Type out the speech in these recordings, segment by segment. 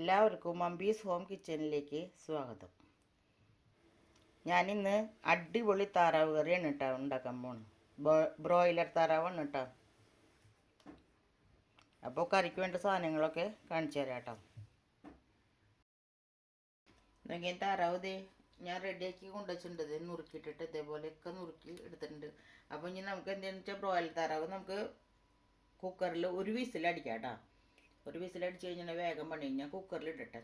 എല്ലാവർക്കും മമ്പീസ് ഹോം കിച്ചണിലേക്ക് സ്വാഗതം. ഞാനിന്ന് അടിപൊളി താറാവ് കറിയാണ് കേട്ടോ ഉണ്ടാക്കാൻ പോണ് ബ്രോയിലർ താറാവാണ് കേട്ടോ. അപ്പോൾ കറിക്ക് വേണ്ട സാധനങ്ങളൊക്കെ കാണിച്ചു തരാം കേട്ടോ. നോക്കിയാൽ താറാവ് ഇതേ? ഞാൻ റെഡിയാക്കി കൊണ്ടുവച്ചിട്ടുണ്ട്. ഇത് നുറുക്കിയിട്ടിട്ട് ഇതേപോലെയൊക്കെ നുറുക്കി എടുത്തിട്ടുണ്ട്. അപ്പോൾ ഇനി നമുക്ക് എന്താണെന്ന് വെച്ചാൽ ബ്രോയിലർ താറാവ് നമുക്ക് കുക്കറിൽ ഒരു വിസിൽ അടിക്കാം കേട്ടോ. ഒരു വിസിലടിച്ച് കഴിഞ്ഞാൽ വേഗം പണി ഞാൻ കുക്കറിൽ ഇടട്ടെ.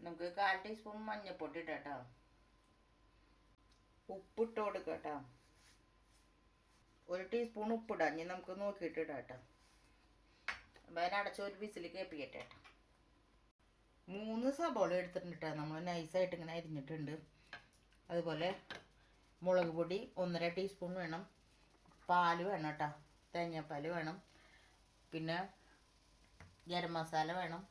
നമുക്ക് കാൽ ടീസ്പൂൺ മഞ്ഞൾപ്പൊടി ഇടട്ടോ. ഉപ്പിട്ട് കൊടുക്കട്ടോ. കേട്ടോ ഒരു ടീസ്പൂൺ ഉപ്പിടാം. ഇനി നമുക്ക് നോക്കിയിട്ട് ഇടാം കേട്ടോ അപ്പം അതിനടച്ച ഒരു വിസിൽ കേൾപ്പിക്കട്ടെ കേട്ടോ മൂന്ന് സബോള എടുത്തിട്ടുണ്ട് നമ്മൾ നൈസായിട്ട് ഇങ്ങനെ അരിഞ്ഞിട്ടുണ്ട്. അതുപോലെ മുളക് പൊടി ഒന്നര ടീസ്പൂൺ വേണം. പാൽ വേണം കേട്ടോ തേങ്ങാപ്പാൽ വേണം. പിന്നെ ഗരം മസാല വേണം.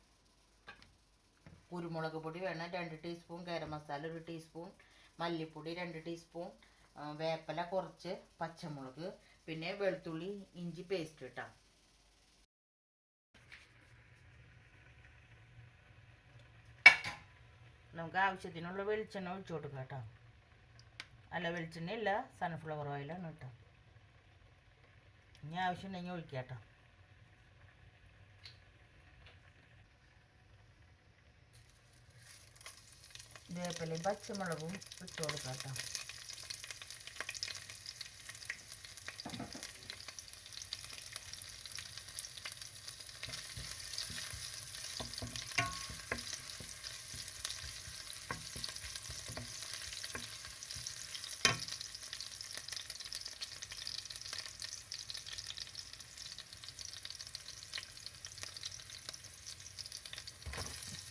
കുരുമുളക് പൊടി വേണം. രണ്ട് ടീസ്പൂൺ ഗരം മസാല ഒരു ടീസ്പൂൺ മല്ലിപ്പൊടി രണ്ട് ടീസ്പൂൺ വേപ്പല കുറച്ച് പച്ചമുളക് പിന്നെ വെളുത്തുള്ളി ഇഞ്ചി പേസ്റ്റ് ഇട്ടാം നമുക്ക് ആവശ്യത്തിനുള്ള വെളിച്ചെണ്ണ ഒഴിച്ചു കൊടുക്കാം കേട്ടോ. അല്ല വെളിച്ചെണ്ണ ഇല്ല സൺഫ്ലവർ ഓയിലാണ് കേട്ടോ. ഇനി ആവശ്യമുണ്ടെങ്കിൽ ഒഴിക്കാം കേട്ടോ. വേപ്പിലയും പച്ചമുളകും ഇട്ട് കൊടുക്കാം കേട്ടോ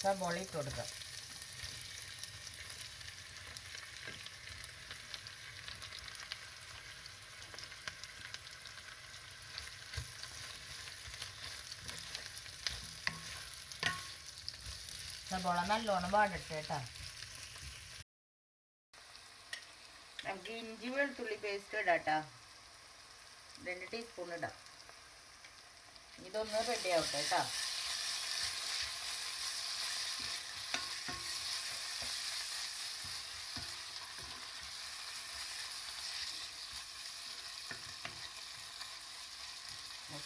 സബോള ഇട്ട് കൊടുക്കാം. സബോള നല്ലോണം വാടട്ടെ കേട്ടോ. നമുക്ക് ഇഞ്ചി വെളുത്തുള്ളി പേസ്റ്റ് ഇടാം കേട്ടോ. രണ്ട് ടീസ്പൂൺ ഇടാം. ഇതൊന്ന് റെഡി ആവട്ടെ കേട്ടോ.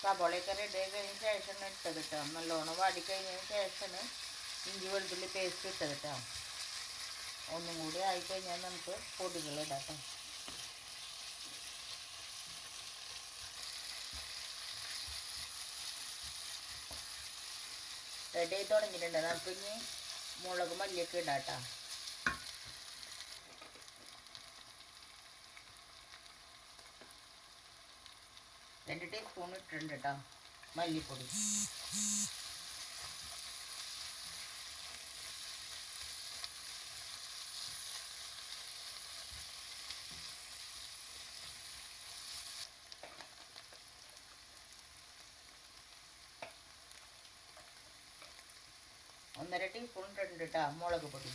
സബോളയൊക്കെ റെഡി ആയി കഴിഞ്ഞ ശേഷം ഇട്ടത് കേട്ടോ. നല്ലോണം വാടി കഴിഞ്ഞതിന് ശേഷമാണ് ഇഞ്ചി വെളുത്തുള്ളി പേസ്റ്റ് ഇട്ടത് കേട്ടോ ഒന്നും കൂടി ആയിക്കഴിഞ്ഞാൽ നമുക്ക് പൊടികൾ ഇടാം റെഡി ആയി തുടങ്ങിയിട്ടുണ്ട്. നമുക്ക് ഇനി മുളക് മല്ലിയൊക്കെ ഇടാട്ടോ രണ്ട് ടീസ്പൂൺ ഇട്ടിട്ടുണ്ട് കേട്ടോ മല്ലിപ്പൊടി. ഒന്നര ടീസ്പൂൺ ഇട്ടിട്ടുണ്ട് കേട്ടോ മുളക് പൊടി.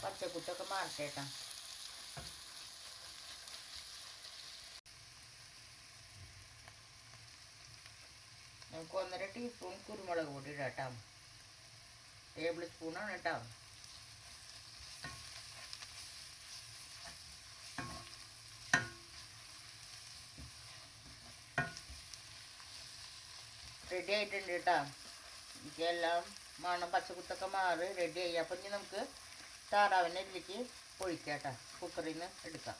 പച്ചക്കുത്തൊക്കെ മാറട്ടെ കേട്ടോ നമുക്ക് ഒന്നര ടീസ്പൂൺ കുരുമുളക് പൊടി ഇടാം ടേബിൾ സ്പൂണാണ് കേട്ടോ റെഡി ആയിട്ടുണ്ട് കേട്ടോ എല്ലാം മണം പച്ചക്കുത്തൊക്കെ മാറി റെഡി ആയി. അപ്പം ഇനി നമുക്ക് താറാവിനെ ഇതിലേക്ക് ഒഴിക്കാം കേട്ടോ കുക്കറിൽ നിന്ന് എടുക്കാം.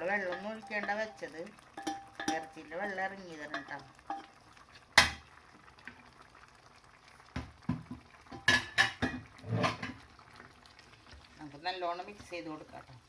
വെള്ളം വെള്ളമൊന്നും ഒഴിക്കേണ്ട വെച്ചത് ഇറച്ചിയിൽ വെള്ളം ഇറങ്ങി തരണം കേട്ടോ. നമുക്ക് നല്ലോണം മിക്സ് ചെയ്ത് കൊടുക്കാം കേട്ടോ.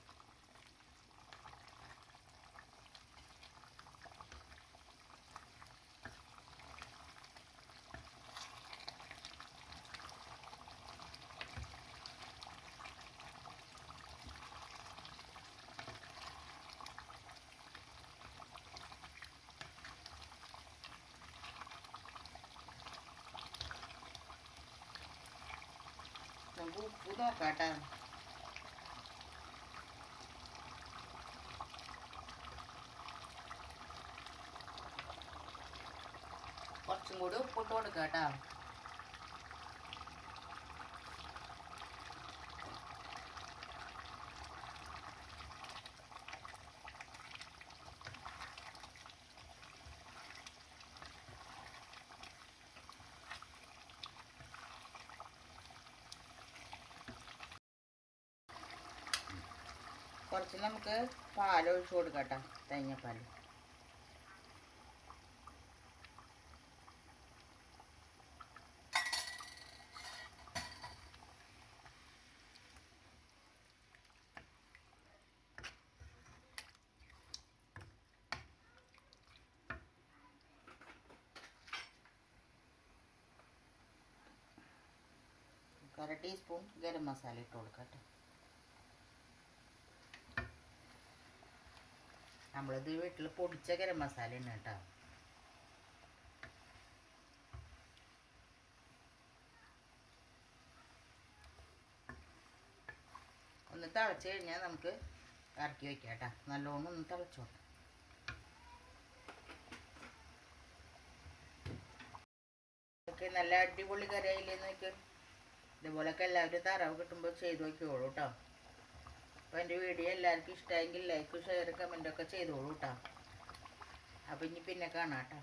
നമുക്ക് ഉപ്പ് നോക്കാം കേട്ടോ കുറച്ചും കൂടി ഉപ്പിട്ട് കൊടുക്കാം കേട്ടോ കുറച്ച് നമുക്ക് പാൽ ഒഴിച്ച് കൊടുക്കാം കേട്ടോ തേങ്ങാപ്പാൽ അര ടീസ്പൂൺ ഗരം മസാല ഇട്ട് കൊടുക്കാം കേട്ടോ നമ്മളിത് വീട്ടിൽ പൊടിച്ച ഗരം മസാല ഉണ്ട് കേട്ടോ. ഒന്ന് തിളച്ച് കഴിഞ്ഞാൽ നമുക്ക് ഇറക്കി വയ്ക്കാം കേട്ടോ. നല്ലോണം ഒന്ന് തിളച്ചോട്ടെ നല്ല അടിപൊളി കരയില്ലേന്ന് നോക്ക് ഇതുപോലൊക്കെ എല്ലാവരും താറാവ് കിട്ടുമ്പോൾ ചെയ്ത് നോക്കിയോളൂ കേട്ടോ. അപ്പോൾ എന്റെ വീഡിയോ എല്ലാവർക്കും ഇഷ്ടമായെങ്കിൽ ലൈക്ക് ഷെയർ കമന്റൊക്കെ ചെയ്തോളൂ കേട്ടോ അപ്പോൾ ഇനി പിന്നെ കാണാം കേട്ടോ.